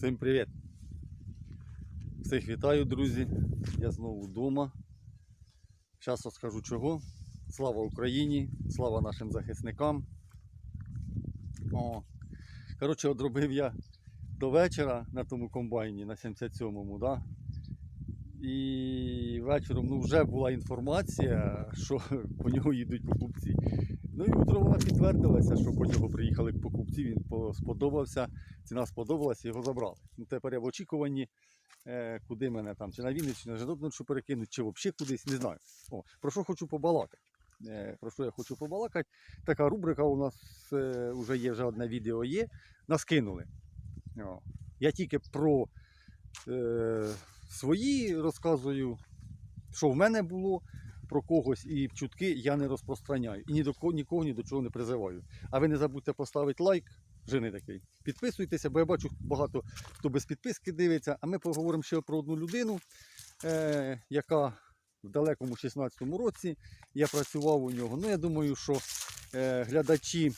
Всім привіт! Всіх вітаю, друзі. Я знову вдома. Зараз розкажу чого. Слава Україні, слава нашим захисникам. О. Коротше, одробив я до вечора на тому комбайні на 77-му, да? І вечором ну, вже була інформація, що по нього їдуть покупці. Ну і утром вона підтвердилася, що по нього приїхали покупці, він сподобався, ціна сподобалася, його забрали. Ну тепер я в очікуванні, е, куди мене там, чи на Вінницю, чи на Житомирщину перекинуть, чи взагалі кудись, не знаю. О, про що хочу побалакати. Е, про що я хочу побалакати? Така рубрика у нас е, вже є, вже одне відео є. Нас кинули. О, я тільки про е, свої розказую, що в мене було, про когось і чутки я не розпространяю. І ні до кого, нікого ні до чого не призиваю. А ви не забудьте поставити лайк, жени такий. Підписуйтеся, бо я бачу багато хто без підписки дивиться. А ми поговоримо ще про одну людину, е, яка в далекому 16-му році я працював у нього. Ну, я думаю, що е, глядачі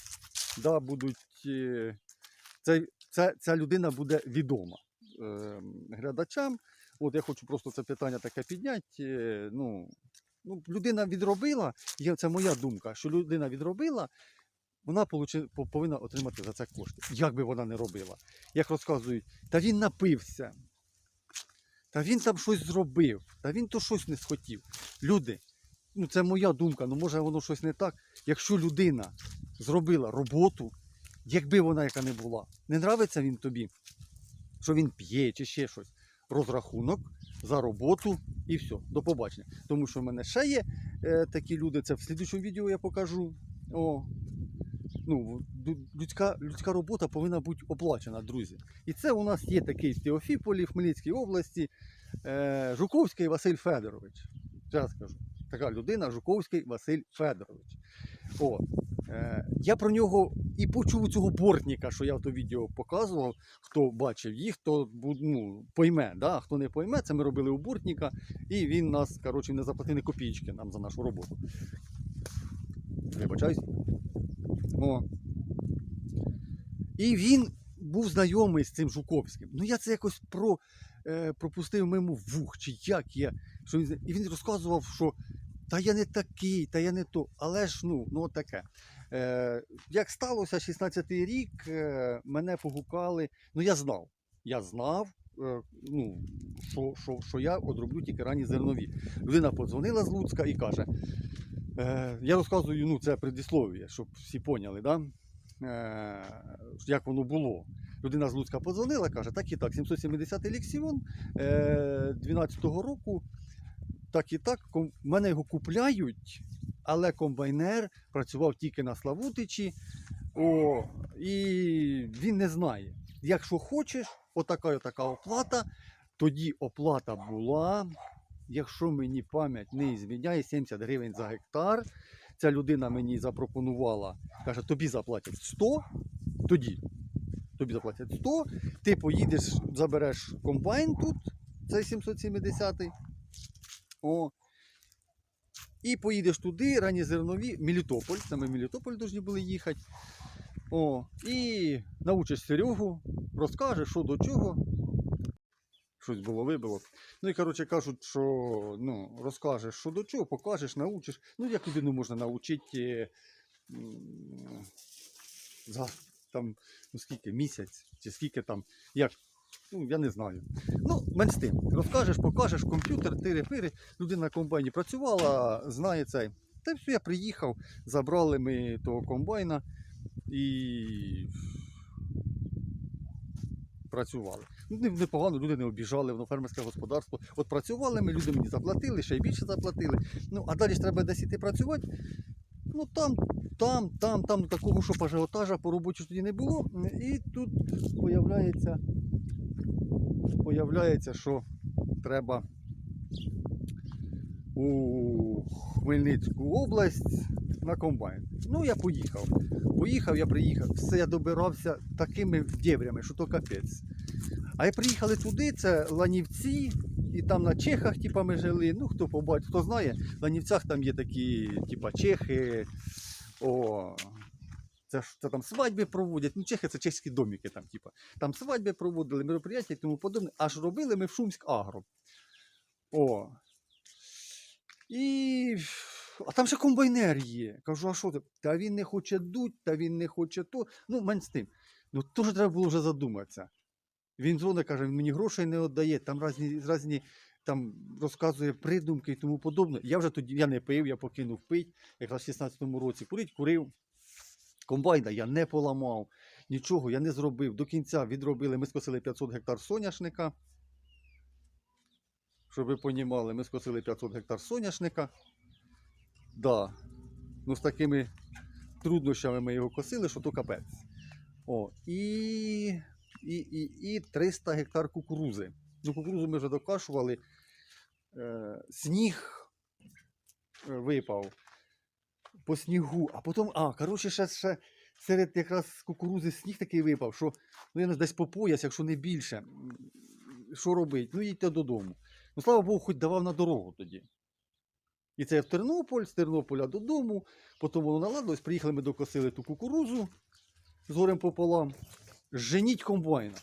да, будуть. Е, це, ця людина буде відома е, глядачам. От я хочу просто це питання таке підняти. Е, ну, ну, людина відробила, є, це моя думка, що людина відробила, вона получи, повинна отримати за це кошти. Як би вона не робила. Як розказують, та він напився, та він там щось зробив, та він то щось не схотів. Люди, ну це моя думка, ну може воно щось не так. Якщо людина зробила роботу, якби вона яка не була, не нравиться він тобі, що він п'є чи ще щось, розрахунок за роботу і все, до побачення. Тому що в мене ще є е, такі люди, це в слідчому відео я покажу. О, ну, людська, людська робота повинна бути оплачена, друзі. І це у нас є такий в Теофіполі, в Хмельницькій області, е, Жуковський Василь Федорович. Зараз скажу. Така людина Жуковський Василь Федорович. О, е, я про нього і почув цього бортника, що я в то відео показував. Хто бачив їх, бу- ну, пойме. Да? Хто не пойме, це ми робили у бортника, і він нас, коротше, не заплатив ні копійки нам за нашу роботу. Вибачаюсь. О. І він був знайомий з цим Жуковським. Ну я це якось про, е, пропустив мимо вух, чи як я. Що він, і він розказував, що та я не такий, та я не то. Але ж ну, ну таке. Е, як сталося 16-й рік, е, мене погукали. Ну я знав. Я знав, е, ну, що, що, що я одроблю тільки ранні зернові. Людина подзвонила з Луцька і каже: я розказую ну, це предислов'я, щоб всі поняли, да? як воно було. Людина з Луцька подзвонила, каже, так і так, 770 лексіон е, 12-го року, так і так, ком- мене його купляють, але комбайнер працював тільки на Славутичі, о, і він не знає. Якщо хочеш, отака така оплата, тоді оплата була, якщо мені пам'ять не зміняє, 70 гривень за гектар. Ця людина мені запропонувала, каже, тобі заплатять 100, тоді тобі заплатять 100, ти поїдеш, забереш комбайн тут, цей 770 о, і поїдеш туди, ранні зернові, Мелітополь, саме в Мелітополь повинні були їхати. О, і научиш Серегу, розкажеш, що до чого. Щось було вибило. Ну і коротше кажуть, що ну, розкажеш, що до чого, покажеш, научиш. Ну, як людину можна навчити за там, ну скільки, місяць, чи скільки там, як. Ну, я не знаю. Ну, менш тим. Розкажеш, покажеш, комп'ютер, тири-пири. Людина на комбайні працювала, знає цей. Та все, я приїхав, забрали ми того комбайна і працювали. Ну, непогано, люди не обіжали, воно фермерське господарство. От працювали ми, люди мені заплатили, ще й більше заплатили. Ну, а далі ж треба десь іти працювати. Ну там, там, там, там такого, щоб ажіотажа по роботі тоді не було. І тут появляється, появляється, що треба у Хмельницьку область на комбайн. Ну, я поїхав. Поїхав, я приїхав. Все, я добирався такими дєврями, що то капець. А я приїхали туди, це Ланівці, і там на Чехах, типа, ми жили. Ну, хто побачить, хто знає, в Ланівцях там є такі, типа, чехи. О, Це ж це там свадьби проводять. Ну, чехи це чеські доміки там, типа. Там свадьби проводили, мероприятия і тому подобне. Аж робили ми в Шумськ Агро. О. І. А там ще комбайнер є. Кажу, а що ти? Та він не хоче дуть, та він не хоче то. Ну, менш з тим. Ну, теж треба було вже задуматися. Він дзвонить, каже, він мені грошей не віддає, там різні, різні там розказує придумки і тому подобне. Я вже тоді я не пив, я покинув пить. Якраз в 16-му році курить, курив. Комбайна я не поламав, нічого я не зробив. До кінця відробили. Ми скосили 500 гектар соняшника. Щоб ви понімали, ми скосили 500 гектар соняшника. Да. Ну, з такими труднощами ми його косили, що то капець. О, і, і, і, і 300 гектар кукурузи. Ну, кукурузу ми вже докашували. Е, сніг е, випав по снігу, а потім, а, коротше, ще, ще серед якраз кукурузи сніг такий випав, що ну, я десь по пояс, якщо не більше. Що робить? Ну, їдьте додому. Ну, слава Богу, хоч давав на дорогу тоді. І це в Тернополь, з Тернополя додому, потім воно наладилось, приїхали ми докосили ту кукурузу з горем пополам. Женіть комбайна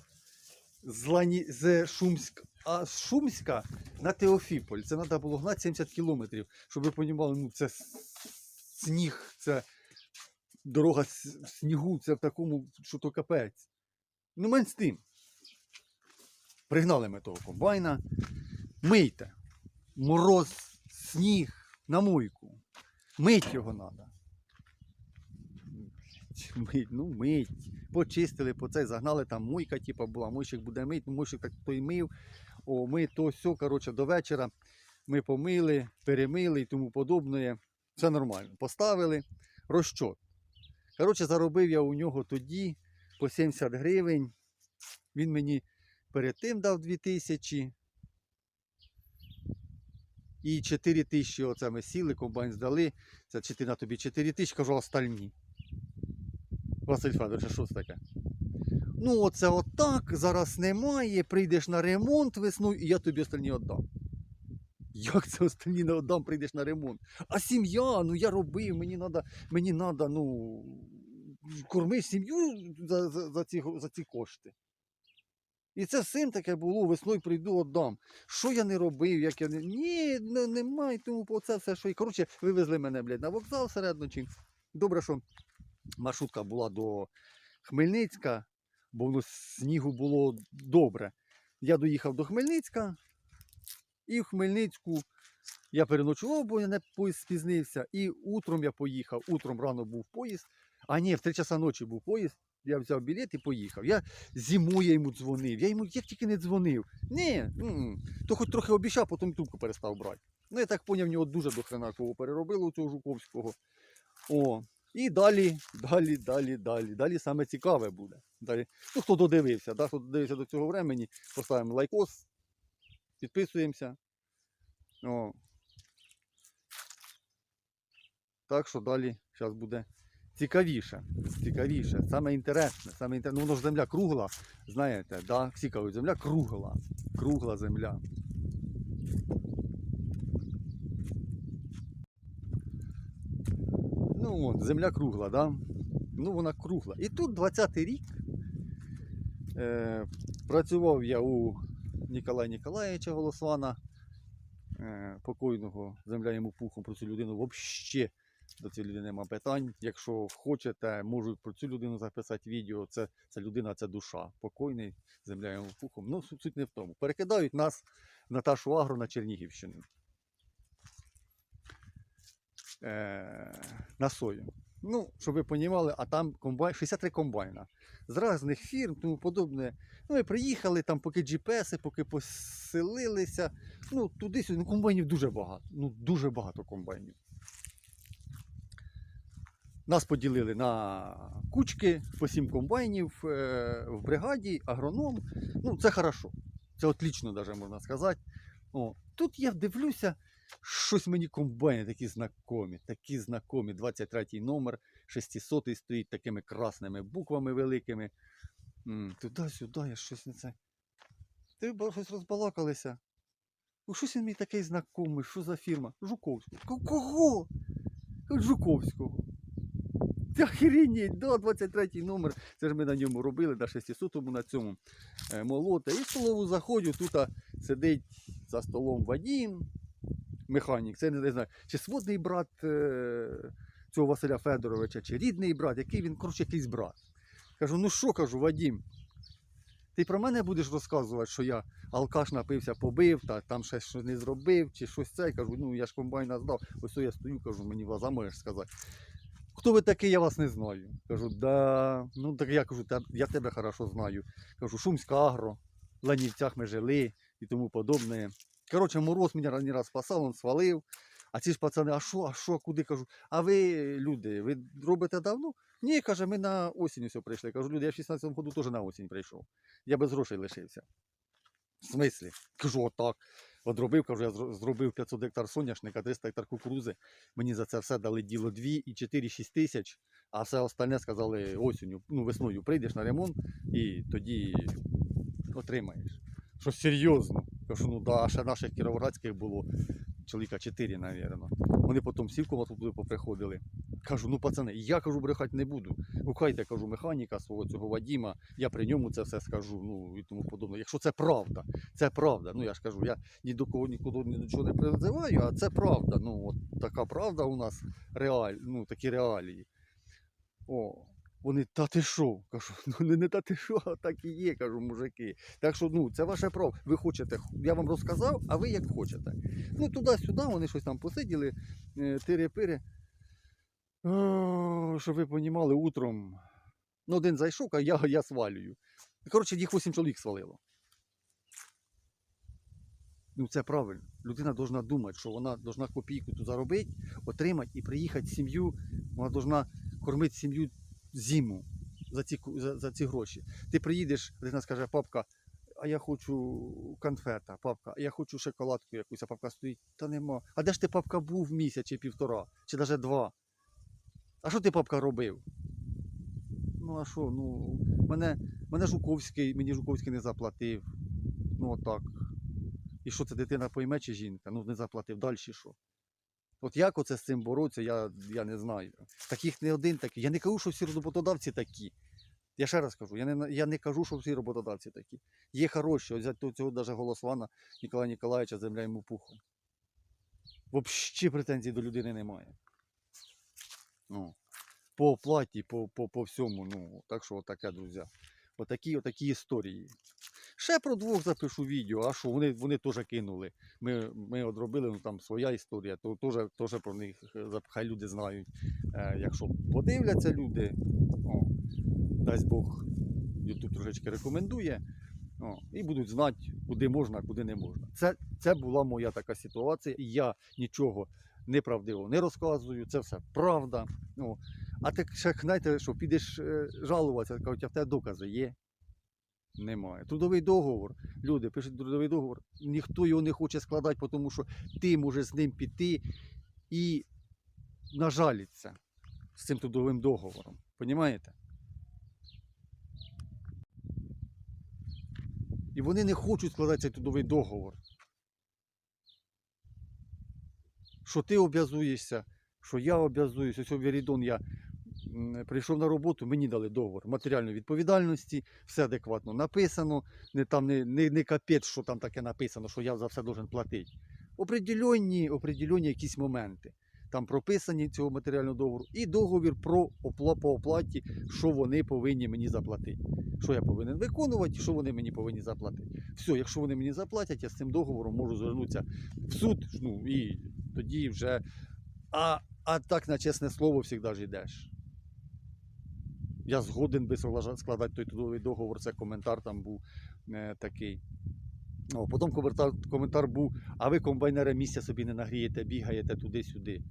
з, Лані... з Шумськ... а з Шумська на Теофіполь. Це треба було гнати 70 кілометрів, щоб ви розуміли, ну це сніг, це дорога в снігу, це в такому, що то капець. Ну, мен з тим. Пригнали ми того комбайна. Мийте. Мороз, сніг на мойку. Мить його треба. Мить, ну мить. Почистили по цей, загнали там мойка, типа була, мойщик буде мить, ну мойщик так той мив. О, ми то все, коротше, до вечора ми помили, перемили і тому подобне. Все нормально. Поставили розчот. Коротше, заробив я у нього тоді по 70 гривень. Він мені перед тим дав 2000. І 4 тисячі оце ми сіли, комбайн здали. Це чи ти на тобі 4 тисячі, кажу, остальні. Василь Федорович, що це таке? Ну, оце отак, зараз немає, прийдеш на ремонт весною, і я тобі остальні віддам. Як це остальні не віддам, прийдеш на ремонт? А сім'я, ну я робив, мені треба, мені надо, ну, корми сім'ю за, за, за, ці, за ці кошти. І це всім таке було, весною прийду, віддам. Що я не робив, як я не. Ні, ну, немає, тому це все, що. І коротше, вивезли мене, блядь, на вокзал серед ночі. Добре, що маршрутка була до Хмельницька, бо воно снігу було добре. Я доїхав до Хмельницька, і в Хмельницьку я переночував, бо не поїзд спізнився. І утром я поїхав. Утром рано був поїзд. А ні, в 3 часа ночі був поїзд. Я взяв білет і поїхав. Я зимою я йому дзвонив. Я йому як тільки не дзвонив. Ні, м-м. то хоч трохи обіцяв, потім трубку перестав брати. Ну, я так поняв, в нього дуже до хрена кого переробили у цього Жуковського. О, і далі, далі, далі, далі. Далі саме цікаве буде. Далі. Ну, хто додивився, да? хто додивився до цього времени, поставимо лайкос, підписуємося. О. Так що далі зараз буде цікавіше. Цікавіше, саме інтересне, саме інтересне. Ну, воно ж земля кругла, знаєте, да? всі кажуть, земля кругла. Кругла земля. Ну от, земля кругла, да? Ну вона кругла. І тут 20-й рік. Е, працював я у Ніколая Ніколаєвича Голосвана, е, покойного земля йому пухом про цю людину взагалі до цієї людини нема питань. Якщо хочете, можу про цю людину записати відео. Це, це людина, це душа. Покойний, земля йому пухом. Ну, суть, не в тому. Перекидають нас Наташу Агро на Чернігівщину. Е, на сою. Ну, щоб ви розуміли, а там комбайн, 63 комбайна з різних фірм, тому подобне. Ну, ми приїхали там, поки GPS, поки поселилися. Ну, туди-сюди. Ну, комбайнів дуже багато. Ну, дуже багато комбайнів. Нас поділили на кучки по сім комбайнів е, в бригаді, агроном. Ну, це хорошо. Це отлично, даже можна сказати. О, тут я дивлюся, щось мені комбайни такі знакомі, такі знакомі. 23 номер, 600 стоїть такими красними буквами великими. Туди-сюди, я щось не це. Ти щось розбалакалися. Ну, щось він мені такий знакомий, що за фірма? Жуковського. Кого? Жуковського. Це охеренеть, да, 23 номер. Це ж ми на ньому робили, на 600 на цьому е, молоте. І в столову заходжу, тут сидить за столом Вадім, механік, це не, знаю, чи сводний брат е, цього Василя Федоровича, чи рідний брат, який він, коротше, якийсь брат. Кажу, ну що кажу, Вадім, ти про мене будеш розказувати, що я алкаш напився, побив, та там ще щось не зробив, чи щось це. Кажу, ну я ж комбайна здав. Ось я стою, кажу, мені глаза можеш сказати. Хто ви такий, я вас не знаю. Кажу, да. Ну так я кажу, я тебе хорошо знаю. Кажу, Шумська агро, в Ланівцях ми жили і тому подобне. Коротше, мороз мене ранній раз спасав, він свалив. А ці ж пацани, а що, а що, куди кажу? А ви, люди, ви робите давно? Ні, каже, ми на осінь все прийшли. Кажу, люди, я в 16-му году теж на осінь прийшов. Я без грошей лишився. В смислі? Кажу, отак. От робив, кажу, я зробив 500 гектар соняшника, 300 гектар кукурузи. Мені за це все дали діло 2 і 4-6 тисяч, а все остальне сказали осінню, ну весною прийдеш на ремонт і тоді отримаєш. Що серйозно. Кажу, ну да, ще наших кіровоградських було чоловіка 4, напевно. Вони потім комнату туди поприходили. Кажу, ну пацани, я кажу, брехати не буду. Гукайте, кажу, механіка свого цього Вадіма, я при ньому це все скажу, ну і тому подобне. Якщо це правда, це правда. Ну я ж кажу, я ні до кого нікуди ні до чого не призиваю, а це правда. Ну, от така правда у нас реаль, ну, такі реалії. О, вони та ти що? Кажу, ну не, не та ти що, а так і є, кажу, мужики. Так що ну, це ваше право. Ви хочете, я вам розказав, а ви як хочете. Ну, туди-сюди вони щось там посиділи, е, тири-пири. Щоб ви розуміли, утром. Ну, один зайшов, а я, я свалюю. Коротше, їх 8 чоловік свалило. Ну, це правильно. Людина повинна думати, що вона повинна копійку тут заробити, отримати і приїхати в сім'ю. Вона повинна кормити сім'ю зиму за ці, за, за ці гроші. Ти приїдеш, дитина скаже, папка, а я хочу конфета, папка, а я хочу шоколадку якусь, а папка стоїть, та нема. А де ж ти папка був місяць чи півтора, чи навіть два? А що ти папка робив? Ну а що, ну, мене, мене Жуковський, мені Жуковський не заплатив. Ну отак. І що це дитина пойме чи жінка? Ну не заплатив. Далі що? От як оце з цим боротися, я, я не знаю. Таких не один такий. Я не кажу, що всі роботодавці такі. Я ще раз кажу, я не, я не кажу, що всі роботодавці такі. Є хороші, ось взяти цього навіть голосвана Ніколая Ніколаєвича, земля йому пухом. Взагалі претензій до людини немає. Ну, по оплаті, по, по, по всьому. Ну, так що отаке, друзі. Отакі, отакі історії. Ще про двох запишу відео, а що вони, вони теж кинули. Ми, ми одробили, ну там своя історія, то теж, теж про них е, хай люди знають. Е, якщо подивляться люди, о, дасть Бог, YouTube трошечки рекомендує. О, і будуть знати, куди можна, куди не можна. Це, це була моя така ситуація. Я нічого неправдивого не розказую, це все правда. О, а так ще знаєте, що підеш е, жалуватися, кажуть, а в тебе докази є. Немає. Трудовий договор. Люди пишуть трудовий договор. Ніхто його не хоче складати, тому що ти можеш з ним піти і нажаліться з цим трудовим договором. Понімаєте? І вони не хочуть складати цей трудовий договор. Що ти обязуєшся, що я обязуюся, ось Вірідон я прийшов на роботу, мені дали договор матеріальної відповідальності, все адекватно написано, не там не, не, не капець, що там таке написано, що я за все должен платити. Определенні, определенні якісь моменти. Там прописані цього матеріального договору, і договір про опла, по оплаті, що вони повинні мені заплатити. Що я повинен виконувати, що вони мені повинні заплатити. Все, якщо вони мені заплатять, я з цим договором можу звернутися в суд, ну і тоді вже. А, а так на чесне слово завжди йдеш. Я згоден би складати той трудовий договор, це коментар там був е, такий. О, потім коментар, коментар був, а ви комбайнера місця собі не нагрієте, бігаєте туди-сюди.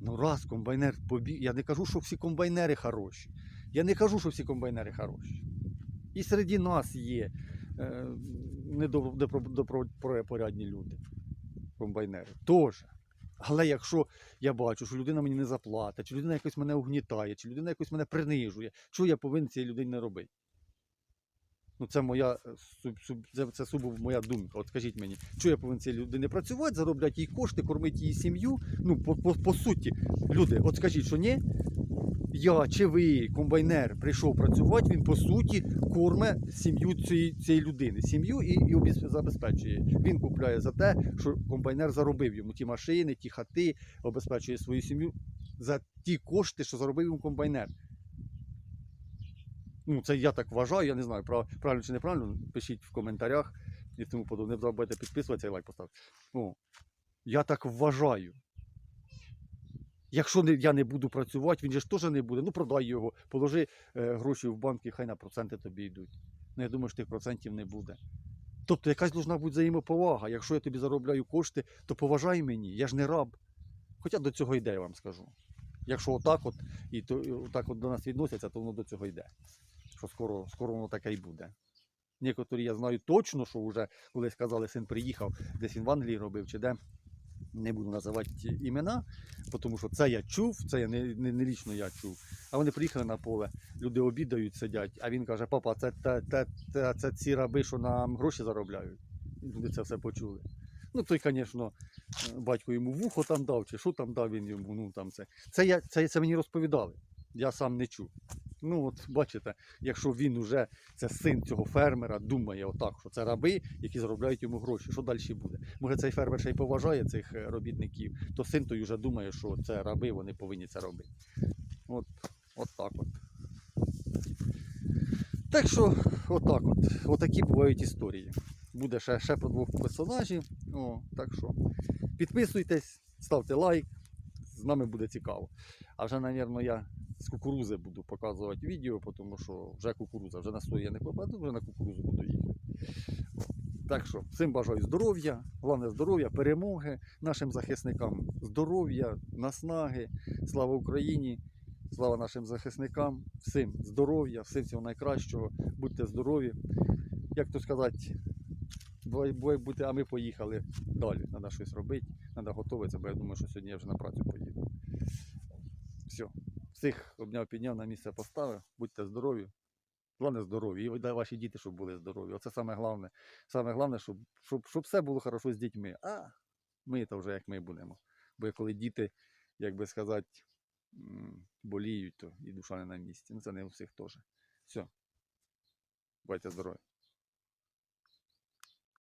Ну раз комбайнер побіг. Я не кажу, що всі комбайнери хороші. Я не кажу, що всі комбайнери хороші. І серед нас є е, недопорядні люди, комбайнери. Теж. Але якщо я бачу, що людина мені не заплатить, чи людина якось мене угнітає, чи людина якось мене принижує, що я повинен цієї людині робити? Ну, це моя е, це, це суб моя думка. От скажіть мені, що я повинен цій людині працювати, заробляти їй кошти, кормити її сім'ю. Ну, по, по, по суті, люди, от скажіть, що ні. Я чи ви, комбайнер, прийшов працювати, він по суті корме сім'ю цієї, людини. Сім'ю і, і забезпечує. Він купляє за те, що комбайнер заробив йому ті машини, ті хати, обезпечує свою сім'ю за ті кошти, що заробив йому комбайнер. Ну, це я так вважаю, я не знаю, правильно чи неправильно. Пишіть в коментарях і тому подобне. Не забудьте підписуватися і лайк поставити. О, я так вважаю. Якщо не, я не буду працювати, він же ж теж не буде. Ну продай його, положи е, гроші в банк і хай на проценти тобі йдуть. Ну я думаю, що тих процентів не буде. Тобто якась должна бути взаємоповага. Якщо я тобі заробляю кошти, то поважай мені, я ж не раб. Хоча до цього йде, я вам скажу. Якщо отак от і то і отак от до нас відносяться, то воно до цього йде. Що скоро, скоро воно таке й буде. Некоторі я знаю точно, що вже колись казали, син приїхав, десь він в Англії робив чи де. Не буду називати імена, тому що це я чув, це я не, не, не лічно я чув. А вони приїхали на поле, люди обідають, сидять, а він каже, папа, це, це, це, це, це ці раби, що нам гроші заробляють. Люди це все почули. Ну, той, звісно, батько йому вухо там дав, чи що там дав він йому, ну там це. Це, я, це, це мені розповідали. Я сам не чув. Ну, от бачите, якщо він уже, це син цього фермера, думає отак, що це раби, які заробляють йому гроші, що далі буде? Може, цей фермер ще й поважає цих е, робітників, то син той вже думає, що це раби, вони повинні це робити. От, от так от. Так що, отак от. Отакі бувають історії. Буде ще, ще про двох персонажів. О, так що підписуйтесь, ставте лайк, з нами буде цікаво. А вже, мабуть, я з кукурузи буду показувати відео, тому що вже кукуруза, вже на сою я не попаду, вже на кукурузу буду їхати. Так що всім бажаю здоров'я, головне здоров'я, перемоги нашим захисникам, здоров'я, наснаги, слава Україні, слава нашим захисникам, всім здоров'я, всім всього найкращого, будьте здорові. Як то сказати, бути, а ми поїхали далі. Треба щось робити, треба готуватися, бо я думаю, що сьогодні я вже на працю поїду. Всіх обняв, підняв, на місце поставив. Будьте здорові. Головне здорові. І ваші діти, щоб були здорові. Оце саме головне. Саме головне, щоб, щоб, щоб все було хорошо з дітьми. А ми то вже як ми будемо. Бо коли діти, як би сказати, боліють, то і душа не на місці. Ну це не у всіх теж. Все. Будьте здорові.